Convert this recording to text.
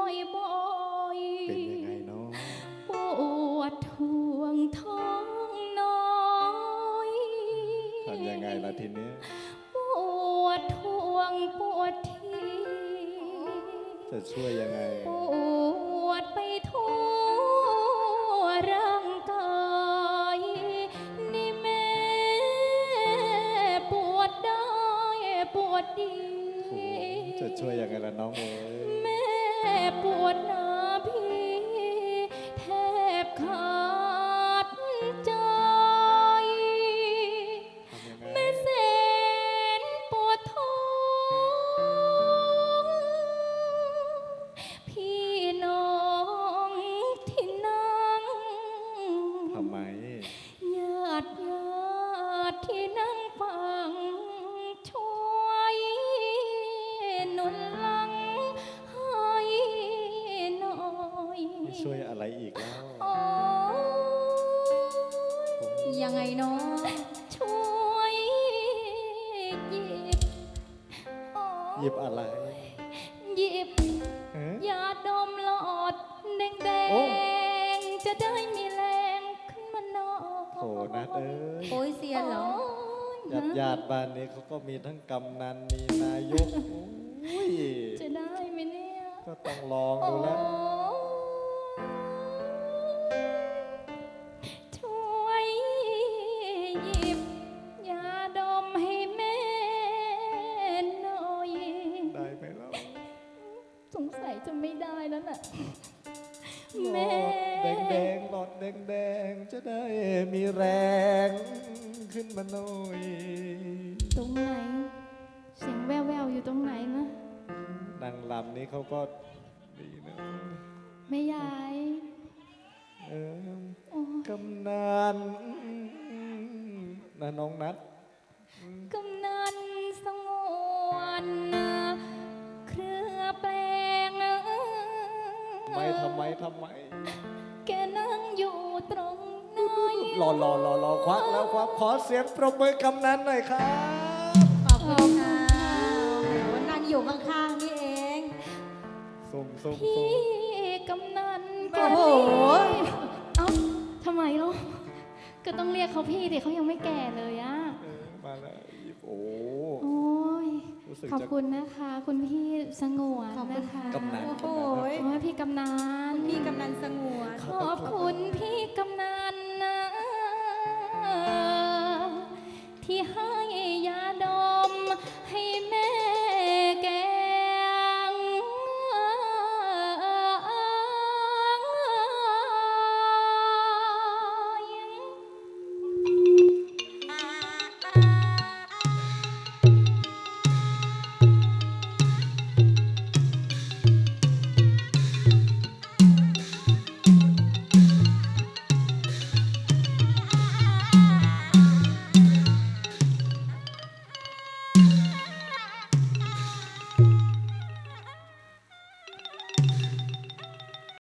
บ่อยบ่อยปนวดท่วงท้องน้อยทำยังไงล่ะทีนี้ยปวดท่วงปวดทีจะช่วยยังไง ที่นั่งฟังช่วยหนุนหลังให้หน่อยไม่ช่วยอะไรอีกแล้วโอ้ยยังไงเนาะช่วยหยิบโอ้หยิบอะไร หยิบฮะยาดมหลอดแดงโอ้ๆจะได้มีแรงขึ้นมาหน่ อยโถนัดเอ้ยโอ้ยเซียนเหรอญาติญาติบ้านนี้เขาก็มีทั้งกำนันมีนายกโอ้ยจะได้ไหมเนี่ย ก็ต้องลองโอ้ดูแล้ว ช่วยหยิบยาดมให้แม่หน่อย ได้ไหมเล่าสงสัยจะไม่ได้แล้วน่ะ หลแม่อดแดงๆหลอดแดงๆจะได้มีแรงขึ้นมาหน่อย ตรงไหน เสียงแว่วๆอยู่ตรงไหนนะ นางลำนี้เขาก็ดีนะแม่ยายเออโอ้กำนันนะน้องนัดกำนันสงวน ไม่ทำไมทำไมแกนั่งอยู่ตรงไหนรอรอรอรอควักแล้วควักขอเสียงปรบมือกำนันหน่อยครับ ขอบคุณค่ะโอ้โหนั่งอยู่ข้างๆนี่เองสุ่มสุ่มพี่สุ่มกำนันโอ้โหเอ้าทำไมล่ะก็ต้องเรียกเขาพี่ดิเขายังไม่แก่เลยอะ เออมาแล้วโอ้ โอ้ย รู้ สึกขอบจะ คุณนะคะ คุณพี่สงวนขอบคุณนะคะค่ะกำนัน โอ้โหโอ้ยพี่กำนัน พี่กำนันสงวนขอบคุณพี่กำ